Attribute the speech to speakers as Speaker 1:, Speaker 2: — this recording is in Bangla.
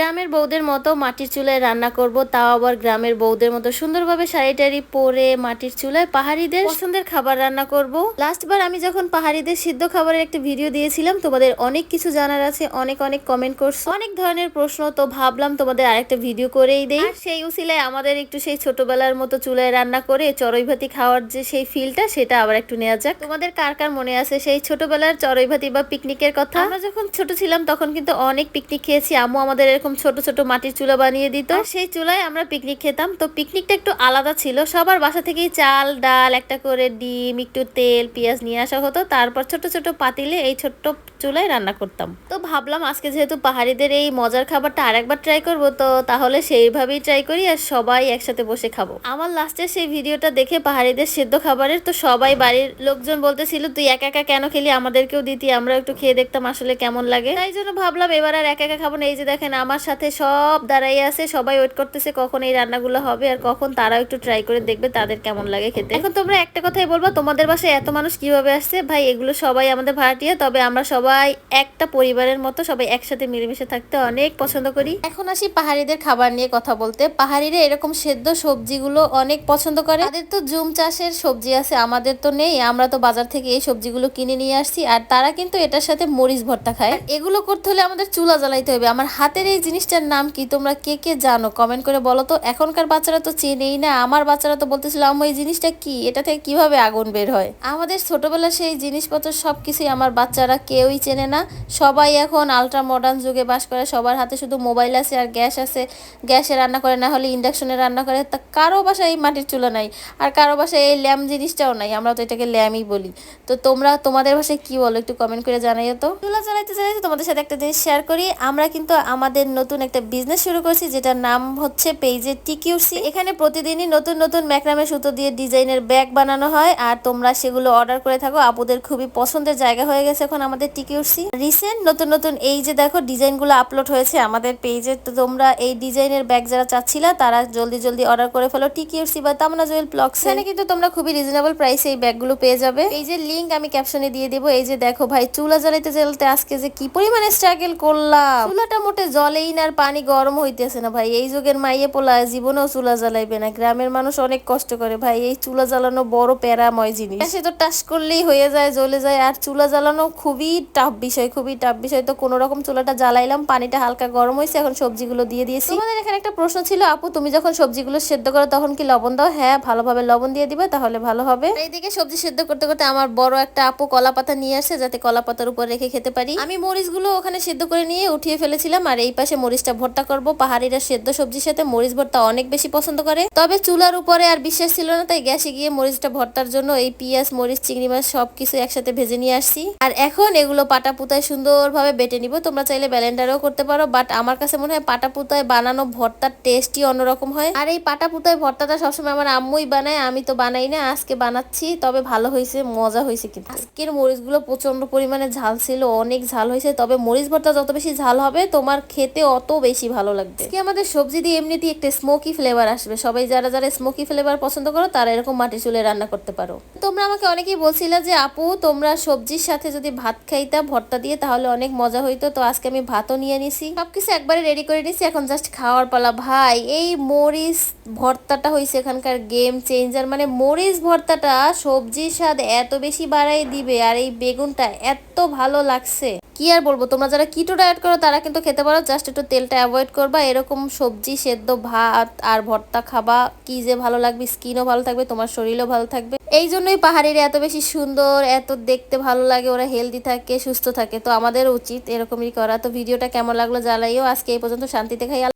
Speaker 1: গ্রামের বউদের মতো মাটির চুলায় রান্না করব, তাও আবার গ্রামের বউদের মতো সুন্দরভাবে শাড়ি পরে মাটির চুলায় পাহাড়িদের পছন্দের খাবার রান্না করব। লাস্টবার আমি যখন পাহাড়িদের সিদ্ধ খাবারের একটা ভিডিও দিয়েছিলাম, তোমাদের অনেক কিছু জানার আছে, অনেক অনেক কমেন্ট করছ, অনেক ধরনের প্রশ্ন, তো ভাবলাম তোমাদের আরেকটা ভিডিও করেই দেই। সেই উসিলায় আমাদের একটু সেই ছোটবেলার মতো চুলায় রান্না করে চড়ই ভাতি খাওয়ার যে সেই ফিলটা সেটা আবার একটু নেওয়া যাক। তোমাদের কার কার মনে আছে সেই ছোটবেলার চড়ই ভাতি বা পিকনিকের কথা? আমরা যখন ছোট ছিলাম, তখন কিন্তু অনেক পিকনিক খেয়েছি। আম্মু আমাদের এরকম ছোট ছোট মাটির চুলা বানিয়ে দিত। সেই চুলায় আমরা পিকনিক খেতাম। তো পিকনিকটা একটু আলাদা ছিল। সবার বাসা থেকেই চাল ডাল একটা করে ডিম একটু তেল পেঁয়াজ নিয়ে আসা হতো। তারপর ছোট ছোট পাতিলে এই ছোট্ট চুলায় রান্না করতাম। তো ভাবলাম আজকে যেহেতু পাহাড়িদের এই মজার খাবারটা আরেকবার ট্রাই করব, তো তাহলে সেইভাবেই ট্রাই করি আর সবাই একসাথে বসে খাব। আমার লাস্টে সেই ভিডিওটা দেখে পাহাড়িদের সেদ্ধ খাবারের তো সবাই বাড়ির লোকজন বলতেছিল, তুই একা একা কেন খেলি? আমাদেরকেও দিতি আমরা একটু খেয়ে দেখতাম আসলে কেমন লাগে। তাই জন্য ভাবলাম এবার আর একা একা খাব না। এই যে দেখেন আমার সাথে সব দাঁড়াই আছে, সবাই ওয়েট করতেছে কখন এই রান্নাগুলো হবে আর কখন তারাও একটু ট্রাই করে দেখবে তাদের কেমন লাগে খেতে। এখন তোমরা একটা কথাই বলব, তোমাদের বাসায় এত মানুষ কীভাবে আসছে? ভাই, এগুলো সবাই আমাদের ভাড়াটিয়া, তবে আমরা সবাই একটা পরিবারের মতো সবাই একসাথে মিলেমিশে থাকতে অনেক পছন্দ করি। এখন আসি পাহাড়িদের খাবার নিয়ে কথা বলতে। পাহাড়িরা এরকম সেদ্ধ সবজিগুলো অনেক পছন্দ করে। তাদের তো জুম চাষের সবজি আছে, আমাদের তো নেই। আমরা তো বাজার থেকে এই সবজিগুলো কিনে নিয়ে আসছি, আর তারা কিন্তু এটার সাথে মরিচ ভর্তা খায়। এগুলো করতে হলে আমাদের চুলা জ্বালাইতে হবে। আমার হাতের এই জিনিসটার নাম কি, তোমরা কে কে জানো? কমেন্ট করে বলো তো। এখনকার বাচ্চারা তো চেনেই না। আমার বাচ্চারা তো বলতেছিল, আম্মু, এই জিনিসটা কি? এটা থেকে কীভাবে আগুন বের হয়? আমাদের ছোটবেলা সেই জিনিসপত্র সবকিছুই আমার বাচ্চারা কেউই চেনে না। সবাই এখন আলট্রা মডার্ন যুগে বাস করে। সবার হাতে শুধু মোবাইল আছে আর গ্যাস আছে। গ্যাসে রান্না করে না হলে ইন্ডাকশনে রান্না করে। তা কারও বাসায় এই মাটির চুলা নাই। আর কারও বাসায় এই ল্যাম জিনিসটাও নাই। আমরা তো এটাকে ল্যামই বলি। তো তোমরা, তোমাদের ভাষায় কি বলো? একটু কমেন্ট করে জানাইও তো। চুলা চালাইতে চালাইতে তোমাদের সাথে একটা জিনিস শেয়ার করি। আমরা কিন্তু আমাদের নতুন একটা বিজনেস শুরু করছি, যেটার নাম হচ্ছে পেজে টিকিউসি এখানে প্রতিদিনই নতুন নতুন ম্যাক্রামে সুতো দিয়ে ডিজাইনের ব্যাগ বানানো হয়। আর তোমরা সেগুলো অর্ডার করে থাকো। আপুদের খুবই পছন্দের জায়গা হয়ে গেছে এখন আমাদের টিকিউসি রিসেন্ট নতুন নতুন এই যে দেখো ডিজাইনগুলো আপলোড হয়েছে আমাদের পেজে তো তোমরা এই ডিজাইনের ব্যাগ যারা চাচ্ছিলা তারা জলদি জলদি অর্ডার করে ফেলো। টিকিউসি বা তামনা জুয়েল ব্লগস এখানে কিন্তু তোমরা খুবই রিজনেবল প্রাইসে এই ব্যাগগুলো পেয়ে যাবে। এই যে লিঙ্ক আমি ক্যাপশনে দিয়ে দেবো এই যে দেখো ভাই চুলা জ্বালাইতে জ্বালাতে আজকে যে কি পরিমাণে স্ট্রাগল করলাম। চুলাটা মোটে জলেই না আর পানি গরম হইতেছে না ভাই। এই যুগের মাইয়ে পোলা জীবনেও চুলা জ্বালাইবে না। গ্রামের মানুষ অনেক কষ্ট করে ভাই। এই চুলা জ্বালানো বড় প্যারাময় জিনিস। সে তো টাস করলেই হয়ে যায় জ্বলে যায়। আর চুলা জ্বালানো খুবই টাফ বিষয় খুবই টাফ বিষয়। তো কোনো রকম চুলাটা জ্বালাইলাম পানিটা হালকা গরম হয়েছে এখন সবজিগুলো দিয়ে দিয়েছি। তোমাদের এখানে একটা প্রশ্ন ছিল আপু তুমি যখন সবজিগুলো সেদ্ধ করো তখন কি লবণ দাও? হ্যাঁ ভালোভাবে লবণ দিয়ে দিবে তাহলে ভালো হবে। এইদিকে সবজি সেদ্ধ করতে করতে আমার বড় একটা আপু কলা পাতা নিয়ে আসে যাতে কলা পাতার উপর রেখে খেতে পারি। আমি মরিচগুলো ওখানে সেদ্ধ করে নিয়ে উঠিয়ে ফেলেছিলাম আর এই পাশে মরিচটা ভর্তা করব। পাহাড়িরা সেদ্ধ সবজির সাথে মরিচ ভর্তা অনেক বেশি পছন্দ করে। তবে চুলার উপরে আর বিশ্বাস ছিল না তাই গ্যাসে গিয়ে মরিচটা ভর্তার জন্য এই পেঁয়াজ মরিচ চিংড়ি মাছ সবকিছু একসাথে ভেজে নিয়ে আসছি। আর এখন এগুলো পাটা পুতায় সুন্দরভাবে বেটে নিব। তোমরা চাইলে ব্যালেন্ডারও করতে পারো বাট আমার কাছে মনে হয় পাটা পুতায় বানানো ভর্তার টেস্টই অন্যরকম হয়। আর এই পাটা পুতায় ভর্তাটা সবসময় আমার আম্মুই বানায়, আমি তো বানাই না, আজকে বানাচ্ছি, তবে ভালো হয়েছে, মজা হয়েছে কিন্তু। আজকের মরিচগুলো প্রচণ্ড পরিমাণে ঝাল ছিল, অনেক ঝাল হয়েছে, তবে মরিচ ভর্তা যত বেশি ঝাল হবে, তোমার খেতে অত বেশি ভালো লাগবে। আজকে আমাদের সবজি দিয়ে এমনিতেই একটা স্মোকি ফ্লেভার আসবে। সবাই যারা যারা স্মোকি ফ্লেভার পছন্দ করো, তারা এরকম মাটি চুলে রান্না করতে পারো। তোমরা আমাকে অনেকেই বলছিলে যে, আপু, তোমরা সবজির সাথে যদি ভাত খাইতা ভর্তা দিয়ে, তাহলে অনেক মজা হইতো। তো আজকে আমি ভাতও নিয়ে নিছি। সবকিছু একবারে রেডি করে নিছি। এখন জাস্ট খাওয়ার পালা। ভাই, এই মরিচ ভর্তাটা হয়েছে এখানকার গেম চেঞ্জার মানে মরিচ ভর্তাটা সবজির স্বাদ এত বেশি বাড়াই দিবে, আর এই বেগুনটা এত ভালো লাগছে। কি আর বলব? তোমরা যারা কিটো ডায়েট করো, তারা কিন্তু খেতে পারো। জাস্ট একটু তেলটা অ্যাভয়েড করবা। এরকম সবজি, সেদ্ধ, ভাত আর ভর্তা খাবা। কি যে ভালো লাগবে স্কিনও ভালো থাকবে, তোমার শরীরও ভালো থাকবে। এই জন্যই পাহাড়ের এত বেশি সুন্দর, এত দেখতে ভালো লাগে, ওরা হেলদি থাকে, সুস্থ থাকে। তো আমাদের উচিত এরকমই করা। তো ভিডিওটা কেমন লাগল জ্বালাইও আজকে এই পর্যন্ত শান্তিতে খাই।